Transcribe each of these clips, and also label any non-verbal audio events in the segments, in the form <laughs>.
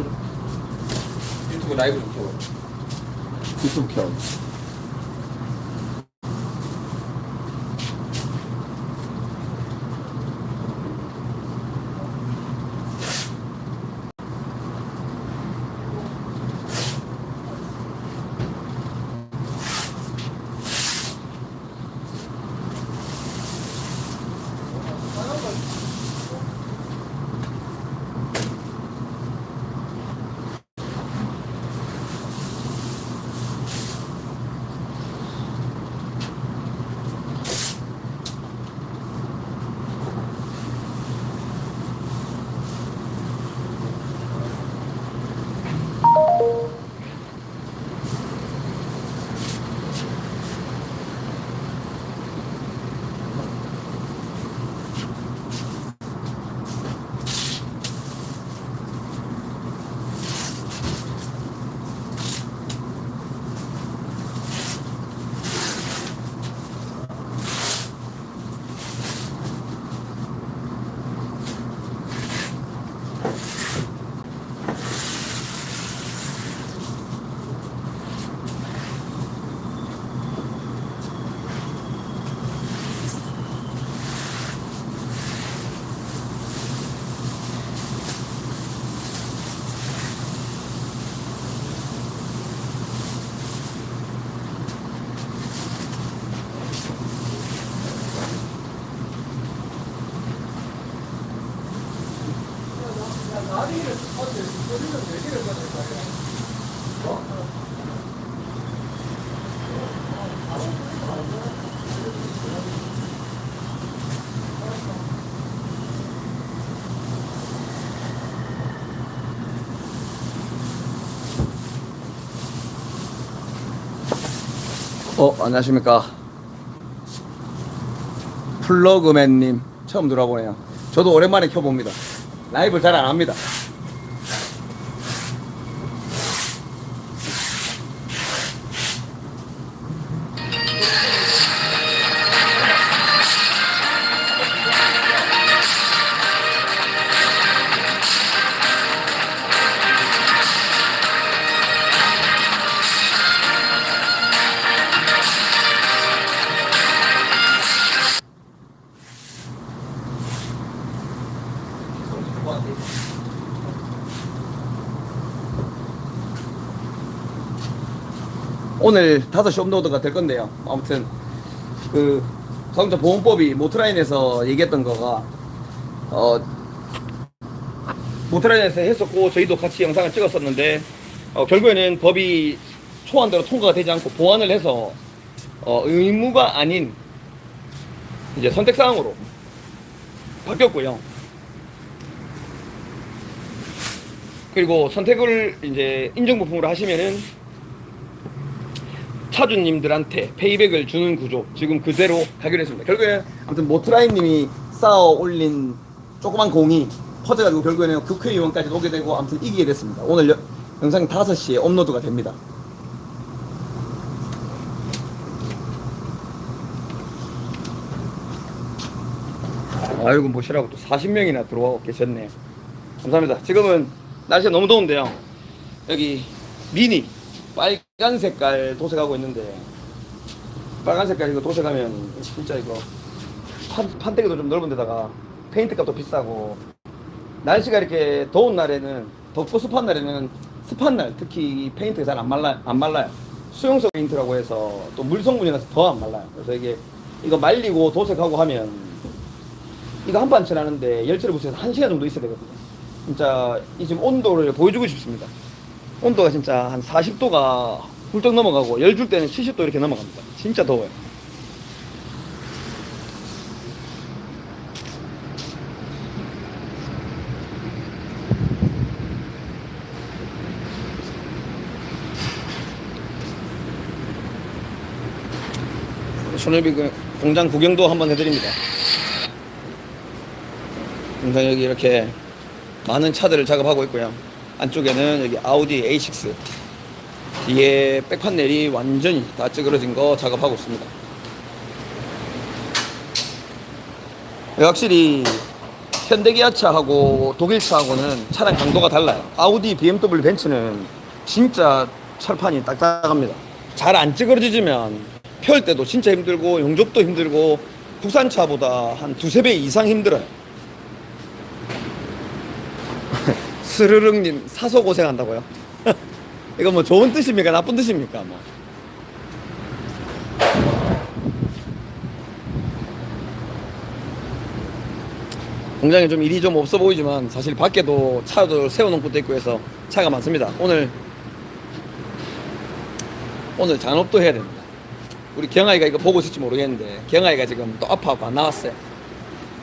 유튜브 라이브 좀 켜고 유튜브 켜. 어, 안녕하십니까. 플러그맨님, 처음 들어보네요. 저도 오랜만에 켜봅니다. 라이브를 잘 안 합니다. 오늘 5시 업로드가 될 건데요. 아무튼 그 자동차 보험법이 모트라인에서 얘기했던 거가 어 모트라인에서 했었고 저희도 같이 영상을 찍었었는데 어, 결국에는 법이 초안대로 통과가 되지 않고 보완을 해서 어, 의무가 아닌 이제 선택 사항으로 바뀌었고요. 그리고 선택을 이제 인정 부품으로 하시면은 차주님들한테 페이백을 주는 구조 지금 그대로 가기로 했습니다. 결국에 아무튼 모트라인님이 쌓아 올린 조그만 공이 퍼져가지고 결국에는 국회의원까지 오게 되고 아무튼 이기게 됐습니다. 오늘 여- 영상이 5시에 업로드가 됩니다. 아이고 뭐시라고 또 40명이나 들어와 계셨네요. 감사합니다. 지금은 날씨가 너무 더운데요. 여기 미니 빨간 색깔 도색하고 있는데 빨간 색깔 이거 도색하면 진짜 이거 판, 판때기도 좀 넓은 데다가 페인트 값도 비싸고 날씨가 이렇게 더운 날에는 덥고 습한 날에는 습한 날 특히 이 페인트가 잘 안 말라 안 말라요. 수용성 페인트라고 해서 또 물 성분이라서 더 안 말라요. 그래서 이게 이거 말리고 도색하고 하면 이거 한 판 칠하는데 열체를 붙여서 한 시간 정도 있어야 되거든요. 진짜 이 지금 온도를 보여주고 싶습니다 온도가 진짜 한 40도가 훌쩍 넘어가고 열 줄 때는 70도 이렇게 넘어갑니다. 진짜 더워요. 손해비 그 공장 구경도 한번 해드립니다. 공장 여기 이렇게 많은 차들을 작업하고 있고요. 안쪽에는 여기 아우디 A6 뒤에 백판넬이 완전히 다 찌그러진 거 작업하고 있습니다. 확실히 현대기아차하고 독일차하고는 차량 강도가 달라요. 아우디, BMW, 벤츠는 진짜 철판이 딱딱합니다. 잘 안 찌그러지면 펼 때도 진짜 힘들고 용접도 힘들고 국산차보다 한 두세 배 이상 힘들어요. 스르륵님 사소 고생한다고요? <laughs> 이거 뭐 좋은 뜻입니까? 나쁜 뜻입니까? 뭐. 공장에 좀 일이 좀 없어 보이지만 사실 밖에도 차도 세워놓은 곳도 있고 해서 차가 많습니다. 오늘 오늘 잔업도 해야 됩니다. 우리 경아이가 이거 보고 있을지 모르겠는데 경아이가 지금 또 아파갖고 안 나왔어요.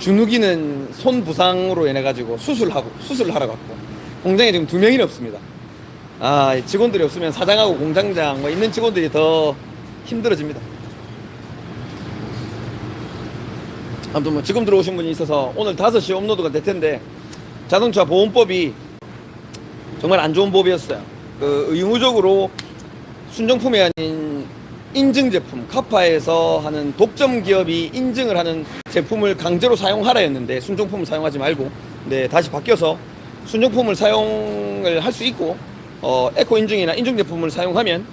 준욱이는 손 부상으로 인해 가지고 수술하고 수술을 하러 갔고 공장에 지금 두 명이 없습니다. 아이 직원들이 없으면 사장하고 공장장 뭐 있는 직원들이 더 힘들어집니다. 아무튼 뭐 지금 들어오신 분이 있어서 오늘 5시 업로드가 될 텐데 자동차 보험법이 정말 안 좋은 법이었어요. 그 의무적으로 순정품이 아닌 인증 제품 카파에서 하는 독점 기업이 인증을 하는 제품을 강제로 사용하라 했는데 순정품을 사용하지 말고 네 다시 바뀌어서 순정품을 사용을 할 수 있고 어 에코 인증이나 인증 제품을 사용하면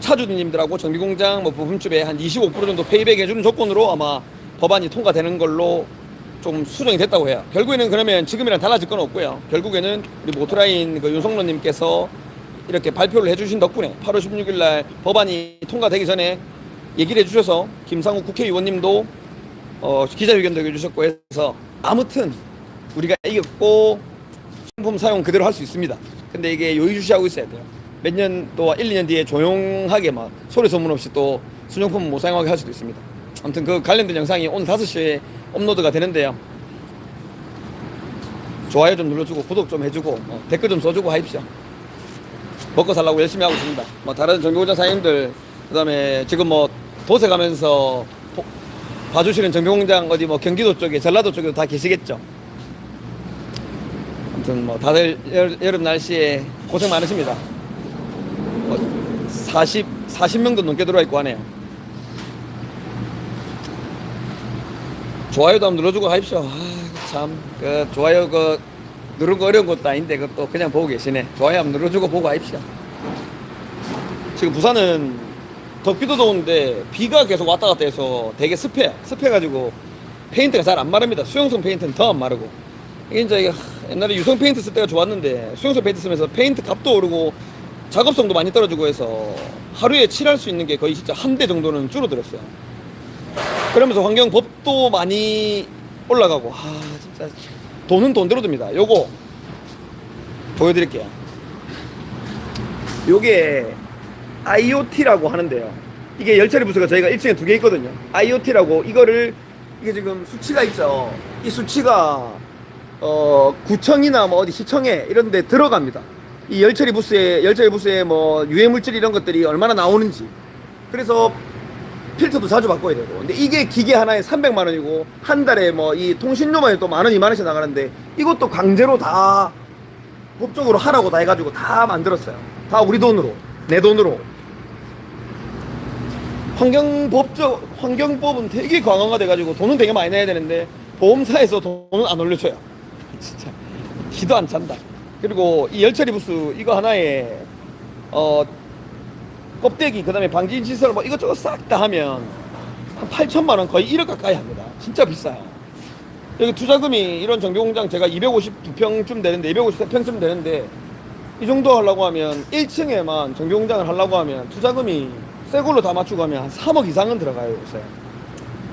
차주님들하고 정비공장 뭐 부품집에 한 25% 정도 페이백 해주는 조건으로 아마 법안이 통과되는 걸로 좀 수정이 됐다고 해요. 결국에는 그러면 지금이랑 달라질 건 없고요. 결국에는 우리 모토라인 그 윤성로님께서 이렇게 발표를 해주신 덕분에 8월 16일 날 법안이 통과되기 전에 얘기를 해주셔서 김상욱 국회의원님도 어, 기자회견도 해주셨고 해서 아무튼 우리가 이겼고 상품 사용 그대로 할 수 있습니다. 근데 이게 요의주시하고 있어야 돼요. 몇 년 또 1, 2년 뒤에 조용하게 막 소리 소문 없이 또 순정품 못 사용하게 할 수도 있습니다. 아무튼 그 관련된 영상이 오늘 5시에 업로드가 되는데요. 좋아요 좀 눌러주고 구독 좀 해주고 어, 댓글 좀 써주고 하십시오. 먹고 살라고 열심히 하고 있습니다. 뭐 다른 정비공장 사장님들 그다음에 지금 뭐 도세 가면서 보- 봐주시는 정비공장 어디 뭐 경기도 쪽에 전라도 쪽에도 다 계시겠죠. 아무튼 뭐 다들 여, 여름 날씨에 고생 많으십니다. 뭐 40, 40명도 넘게 들어와 있고 하네요. 좋아요도 한번 눌러주고 하십시오. 아, 참, 그 좋아요 그 누른 거 어려운 것도 아닌데 그것도 그냥 보고 계시네. 좋아요 한번 눌러주고 보고 하십시오. 지금 부산은 덥기도 더운데 비가 계속 왔다 갔다 해서 되게 습해요. 습해가지고 페인트가 잘 안 마릅니다. 수용성 페인트는 더 안 마르고. 이게 이게 하, 옛날에 유성 페인트 쓸 때가 좋았는데 수용성 페인트 쓰면서 페인트 값도 오르고 작업성도 많이 떨어지고 해서 하루에 칠할 수 있는 게 거의 진짜 한 대 정도는 줄어들었어요. 그러면서 환경법도 많이 올라가고 아 진짜 돈은 돈대로 듭니다. 요거 보여드릴게요. 요게 IoT라고 하는데요. 이게 열처리 부스가 저희가 1층에 두 개 있거든요. IoT라고 이거를 이게 지금 수치가 있죠. 이 수치가 어 구청이나 뭐 어디 시청에 이런 데 들어갑니다. 이 열처리 부스에 열처리 부스에 뭐 유해 물질 이런 것들이 얼마나 나오는지. 그래서 필터도 자주 바꿔야 되고. 근데 이게 기계 하나에 300만 원이고 한 달에 뭐 이 통신료만 해도 만 원, 2만 원씩 나가는데 이것도 강제로 다 법적으로 하라고 다 해가지고 다 만들었어요. 다 우리 돈으로, 내 돈으로. 환경법적 환경법은 되게 강화가 돼가지고 돈은 되게 많이 내야 되는데 보험사에서 돈은 안 올려줘요. <laughs> 진짜 기도 안 찬다. 그리고 이 열처리 부스 이거 하나에 어 껍데기 그다음에 방진 시설 뭐 이것저것 싹 다 하면 한 8천만 원 거의 1억 가까이 합니다. 진짜 비싸요. 여기 투자금이 이런 정비공장 제가 252평쯤 되는데 253평쯤 되는데 이 정도 하려고 하면 1층에만 정비공장을 하려고 하면 투자금이 새 걸로 다 맞추고 하면 한 3억 이상은 들어가요 요새.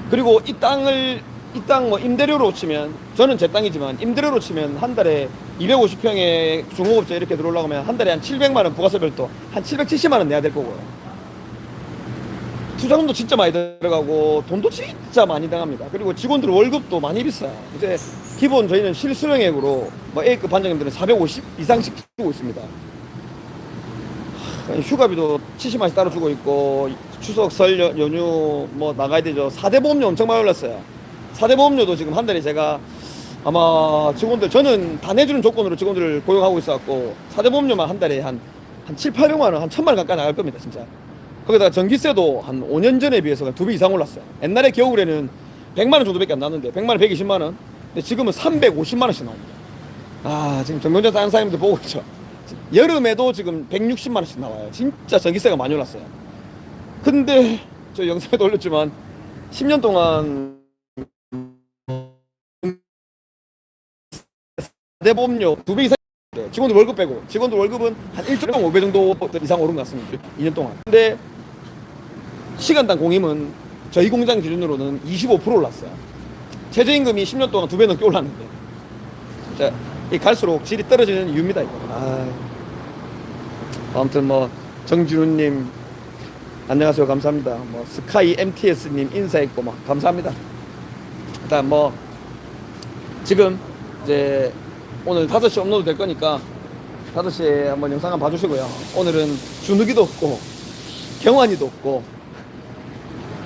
그리고 이 땅을 이 땅 뭐 임대료로 치면 저는 제 땅이지만 임대료로 치면 한 달에 250평에 중공업자 이렇게 들어오려고 하면 한 달에 한 700만 원 부가세 별도 한 770만 원 내야 될 거고요. 투자금도 진짜 많이 들어가고 돈도 진짜 많이 당합니다. 그리고 직원들 월급도 많이 비싸요. 이제 기본 저희는 실수령액으로 뭐 A급 반장님들은 450 이상씩 주고 있습니다. 하, 휴가비도 70만 원씩 따로 주고 있고 추석 설 연- 연휴 뭐 나가야 되죠. 4대 보험료 엄청 많이 올랐어요. 4대 보험료도 지금 한 달에 제가 아마 직원들 저는 다 내주는 조건으로 직원들을 고용하고 있어갖고 4대 보험료만 한 달에 한, 한 7, 800만 원, 한 1000만 원 가까이 나갈 겁니다, 진짜. 거기다가 전기세도 한 5년 전에 비해서 두 배 이상 올랐어요. 옛날에 겨울에는 100만 원 정도밖에 안 나는데 100만 원, 120만 원. 근데 지금은 350만 원씩 나옵니다. 아 지금 전면전 다른 사장님들 보고 있죠. 여름에도 지금 160만 원씩 나와요. 진짜 전기세가 많이 올랐어요. 근데 저 영상에도 올렸지만 10년 동안 대보험료 두 배 이상 네, 직원들 월급 빼고 직원들 월급은 한 1.5배 정도 이상 오른 것 같습니다. 2년 동안. 근데 시간당 공임은 저희 공장 기준으로는 25% 올랐어요. 최저임금이 10년 동안 두 배 넘게 올랐는데. 자, 이 갈수록 질이 떨어지는 이유입니다. 이거. 아, 아무튼 뭐 정준우님 안녕하세요 감사합니다. 뭐 스카이 MTS님 인사했고 뭐 감사합니다. 일단 뭐 지금 이제 오늘 5시 업로드 될 거니까 5시에 한번 영상 한번 봐주시고요. 오늘은 준욱이도 없고 경환이도 없고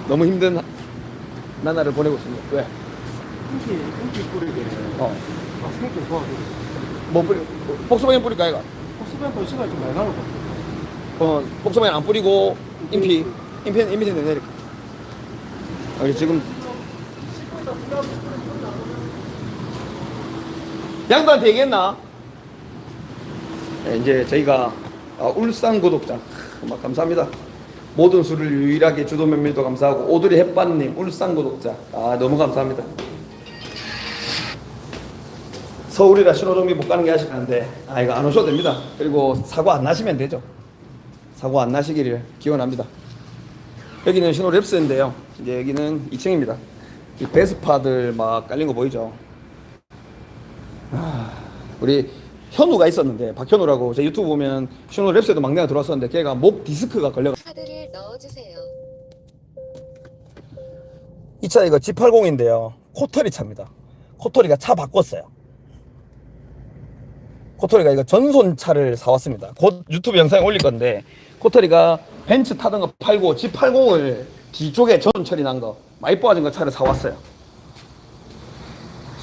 너무 힘든 나날을 보내고 있습니다. 왜? 인기 인기 뿌리게 어. 막 생길 좋아하고 뭐 뿌리, 복수방향 뿌릴까? 혹시만 더 시간 좀 많이 나올 것 같아. 어, 복수방향 안 뿌리고 인피, 인피, 인피 내내릴까? 아, 지금 양도한테 얘기했나? 네, 이제 저희가 아, 울산 구독자 정말 감사합니다. 모든 술을 유일하게 주도 면밀도 감사하고 오드리 햇반님 울산 구독자 아 너무 감사합니다. 서울이라 신호정비 못 가는 게 아쉽는데 아 이거 안 오셔도 됩니다. 그리고 사고 안 나시면 되죠. 사고 안 나시기를 기원합니다. 여기는 신호 랩스인데요. 이제 여기는 2층입니다. 이 베스파들 막 깔린 거 보이죠? 아, 우리 현우가 있었는데 박현우라고 제 유튜브 보면 신호 랩스에도 막내가 들어왔었는데 걔가 목 디스크가 걸려. 카드를 넣어주세요. 이 차 이거 G80인데요. 코터리 차입니다. 코터리가 차 바꿨어요. 코터리가 이거 전손 차를 사왔습니다. 곧 유튜브 영상에 올릴 건데 코터리가 벤츠 타던 거 팔고 G80을 뒤쪽에 전손 처리 난거 많이 뽑아진 거 차를 사왔어요.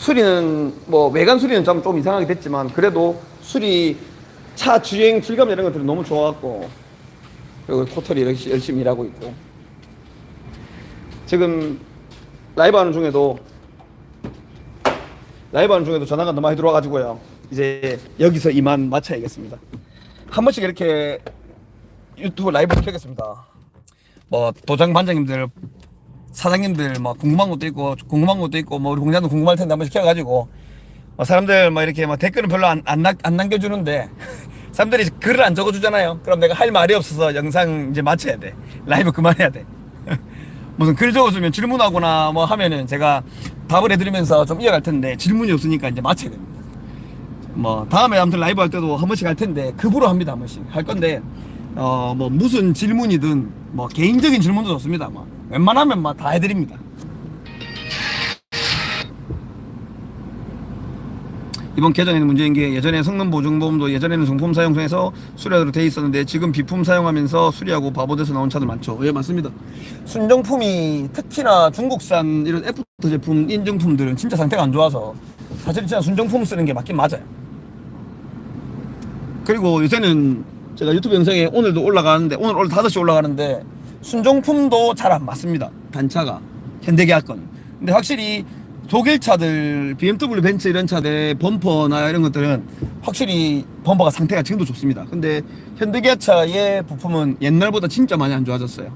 수리는 뭐 외관 수리는 좀, 좀 이상하게 됐지만 그래도 수리 차 주행 질감 이런 것들이 너무 좋아갖고 그리고 코터리 열심히, 열심히 일하고 있고 지금 라이브 하는 중에도 라이브 하는 중에도 전화가 너무 많이 들어와가지고요. 이제 여기서 이만 마쳐야겠습니다. 한 번씩 이렇게 유튜브 라이브 켜겠습니다. 뭐 도장 반장님들, 사장님들 뭐 궁금한 것도 있고 궁금한 것도 있고 뭐 우리 공장도 궁금할 텐데 한 번씩 켜가지고 뭐 사람들 뭐 이렇게 뭐 댓글은 별로 안, 안, 남- 안 남겨주는데 <laughs> 사람들이 글을 안 적어주잖아요. 그럼 내가 할 말이 없어서 영상 이제 마쳐야 돼. 라이브 그만해야 돼. <laughs> 무슨 글 적어주면 질문하거나 뭐 하면은 제가 답을 해드리면서 좀 이어갈 텐데 질문이 없으니까 이제 마쳐야 됩니다. 뭐 다음에 아무튼 라이브 할 때도 한 번씩 할 텐데 급으로 합니다 한 번씩 할 건데 어 뭐 무슨 질문이든 뭐 개인적인 질문도 좋습니다. 뭐 웬만하면 뭐다 해드립니다. 이번 개정에는 문제인 게 예전에 성능 보증 보험도 예전에는 정품 사용에서 수리하도록 돼 있었는데 지금 비품 사용하면서 수리하고 바보돼서 나온 차들 많죠. 예 맞습니다. 순정품이 특히나 중국산 이런 애프터 제품 인증품들은 진짜 상태가 안 좋아서 사실 진짜 순정품 쓰는 게 맞긴 맞아요. 그리고 요새는 제가 유튜브 영상에 오늘도 올라가는데 오늘 오늘 5시 올라가는데 순정품도 잘 안 맞습니다. 단차가 현대계약 건. 근데 확실히 독일 차들 BMW 벤츠 이런 차들 범퍼나 이런 것들은 확실히 범퍼가 상태가 지금도 좋습니다. 근데 현대기아차의 부품은 옛날보다 진짜 많이 안 좋아졌어요.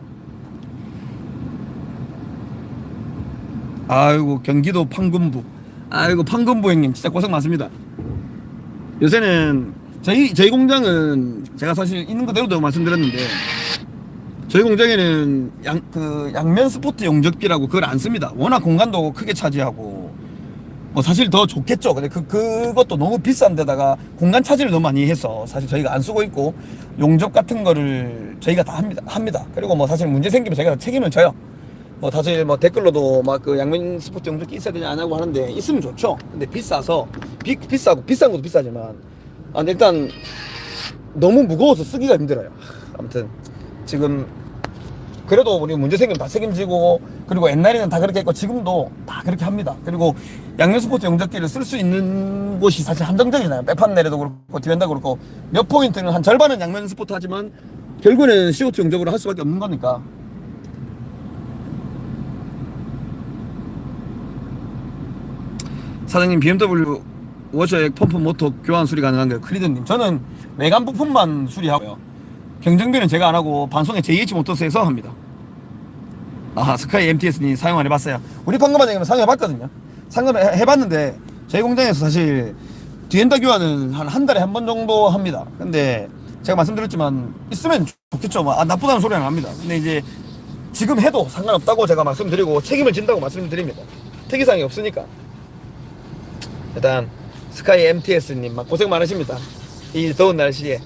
아이고 경기도 판금부 아이고 판금부 형님 진짜 고생 많습니다. 요새는 저희 저희 공장은 제가 사실 있는 그대로도 말씀드렸는데 저희 공장에는 양, 그 양면 스포트 용접기라고 그걸 안 씁니다. 워낙 공간도 크게 차지하고 뭐 사실 더 좋겠죠. 근데 그 그것도 너무 비싼 데다가 공간 차지를 너무 많이 해서 사실 저희가 안 쓰고 있고 용접 같은 거를 저희가 다 합니다. 합니다. 그리고 뭐 사실 문제 생기면 저희가 다 책임을 져요. 뭐 사실 뭐 댓글로도 막 그 양면 스포트 용접기 있어야 되냐 안 하고 하는데 있으면 좋죠. 근데 비싸서 비, 비싸고 비싼 것도 비싸지만 아 일단 너무 무거워서 쓰기가 힘들어요. 아무튼 지금 그래도 우리 문제 생기면 다 책임지고 그리고 옛날에는 다 그렇게 했고 지금도 다 그렇게 합니다. 그리고 양면 스포트 용접기를 쓸 수 있는 곳이 사실 한정적이잖아요. 빼판 내려도 그렇고 디벤다 그렇고 몇 포인트는 한 절반은 양면 스포트 하지만 결국에는 CO2 용접으로 할 수밖에 없는 거니까 사장님 BMW 워셔액 펌프 모터 교환 수리 가능한가요? 크리드님 저는 외관 부품만 수리하고요 경정비는 제가 안 하고 반송에 JH 모터스에서 합니다. 아 스카이 MTS님 사용 안 해봤어요. 우리 판금한 얘기면 사용해봤거든요. 상금을 해봤는데 저희 공장에서 사실 뒤엔다 교환은 한 한 달에 한 번 정도 합니다. 근데 제가 말씀드렸지만 있으면 좋겠죠. 뭐, 아, 나쁘다는 소리는 안 합니다. 근데 이제 지금 해도 상관없다고 제가 말씀드리고 책임을 진다고 말씀드립니다. 특이사항이 없으니까. 일단 스카이 MTS님 막 고생 많으십니다. 이 더운 날씨에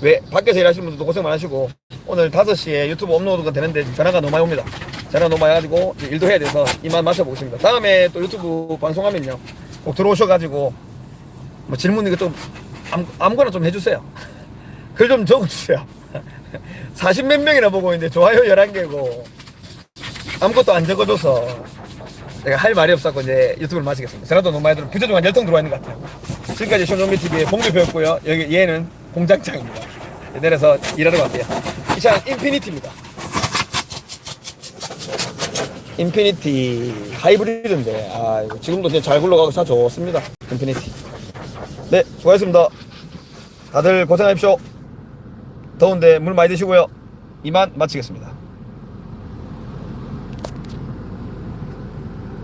왜 밖에서 일하시는 분들도 고생 많으시고 오늘 5시에 유튜브 업로드가 되는데 전화가 너무 많이 옵니다. 전화 너무 많이 와가지고 이제 일도 해야 돼서 이만 마셔보겠습니다. 다음에 또 유튜브 방송하면요 꼭 들어오셔가지고 뭐 질문 이거 좀 아무, 아무거나 좀 해주세요. <laughs> 글 좀 적어주세요. <laughs> 40 몇 명이나 보고 있는데 좋아요 11개고 아무것도 안 적어줘서 내가 할 말이 없었고 이제 유튜브를 마치겠습니다. 전화도 너무 많이 들어 부재 중 한 열통 들어와 있는 것 같아요. 지금까지 쇼노미 TV의 봉주 배웠고요. 여기 얘는 공장장입니다. 내려서 일하러 갈게요. 이 차는 인피니티입니다. 인피니티 하이브리드인데 아 지금도 그냥 잘 굴러가고 차 좋습니다. 인피니티. 네 수고하셨습니다. 다들 고생하십시오. 더운데 물 많이 드시고요. 이만 마치겠습니다.